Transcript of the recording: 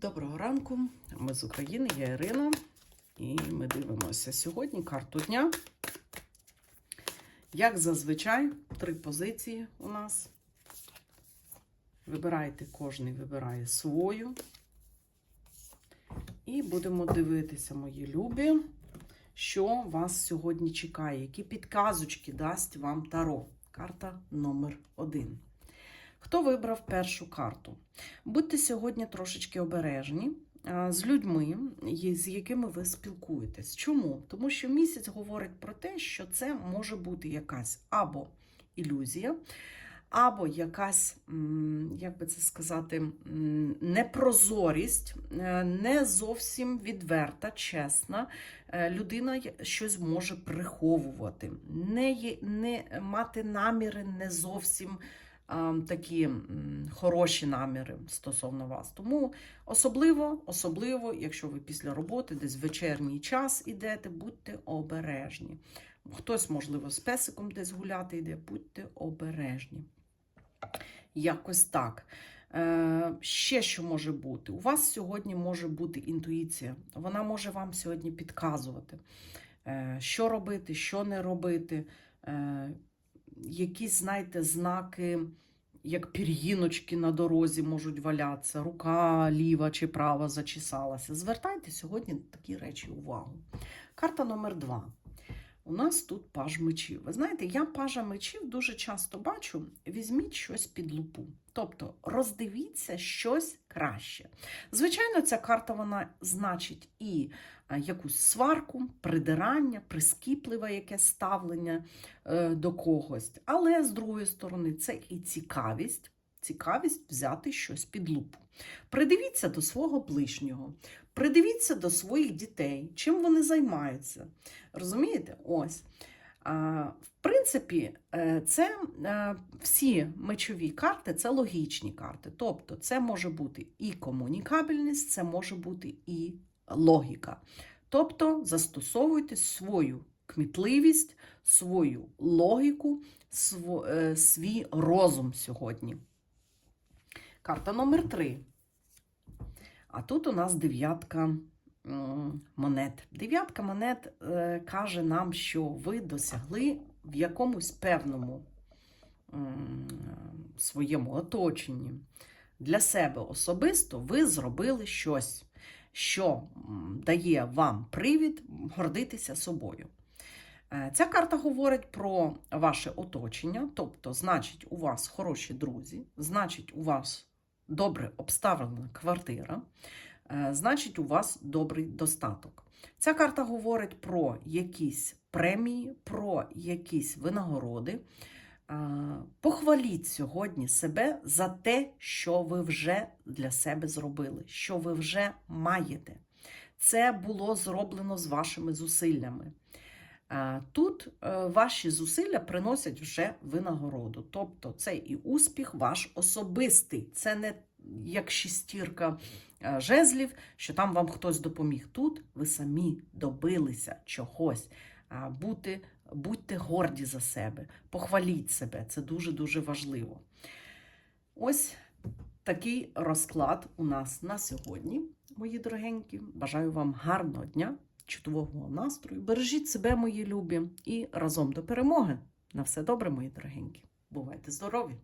Доброго ранку, ми з України, я Ірина, і ми дивимося сьогодні карту дня. Як зазвичай, три позиції у нас. Вибирайте, кожен вибирає свою. І будемо дивитися, мої любі, що вас сьогодні чекає, які підказочки дасть вам Таро. Карта номер один. Хто вибрав першу карту? Будьте сьогодні трошечки обережні з людьми, з якими ви спілкуєтесь. Чому? Тому що місяць говорить про те, що це може бути якась або ілюзія, або якась, як би це сказати, непрозорість, е, не зовсім відверта, чесна. Е, Людина щось може приховувати, не, не мати наміри не зовсім такі хороші наміри стосовно вас. Тому особливо, особливо, якщо ви після роботи десь вечірній час ідете, будьте обережні. Хтось, можливо, з песиком десь гуляти йде, будьте обережні. Якось так. Е, ще що може бути? У вас сьогодні може бути інтуїція. Вона може вам сьогодні підказувати, е, що робити, що не робити. Е, якісь, знаєте, знаки, як пір'їночки на дорозі можуть валятися, рука ліва чи права зачесалася. Звертайте сьогодні такі речі увагу. Карта номер два. У нас тут паж мечів. Ви знаєте, я пажа мечів дуже часто бачу. Візьміть щось під лупу. Тобто роздивіться щось краще. Звичайно, ця карта вона значить і е, якусь сварку, придирання, прискіпливе якесь ставлення е, до когось. Але з другої сторони, це і цікавість. Цікавість взяти щось під лупу. Придивіться до свого ближнього, придивіться до своїх дітей, чим вони займаються. Розумієте? Ось. В принципі, е, це е, всі мечові карти це логічні карти. Тобто, це може бути і комунікабельність, це може бути і логіка. Тобто, застосовуйте свою кмітливість, свою логіку, е, свій розум сьогодні. Карта номер три. А тут у нас дев'ятка монет. Дев'ятка монет е, каже нам, що ви досягли в якомусь певному своєму оточенні. Для себе особисто ви зробили щось, що дає вам привід гордитися собою. Е, Ця карта говорить про ваше оточення, тобто, значить, у вас хороші друзі, значить, у вас добре обставлена квартира, е, значить, у вас добрий достаток. Ця карта говорить про якісь премії, про якісь винагороди. Е, Похваліть сьогодні себе за те, що ви вже для себе зробили, що ви вже маєте. Це було зроблено з вашими зусиллями. Е, Тут е, ваші зусилля приносять вже винагороду. Тобто це і успіх ваш особистий. Це не як шістірка е, жезлів, що там вам хтось допоміг. Тут ви самі добилися чогось. Бути, будьте горді за себе, похваліть себе. Це дуже-дуже важливо. Ось такий розклад у нас на сьогодні, мої дорогенькі. Бажаю вам гарного дня, чудового настрою. Бережіть себе, мої любі, і разом до перемоги. На все добре, мої дорогенькі. Бувайте здорові!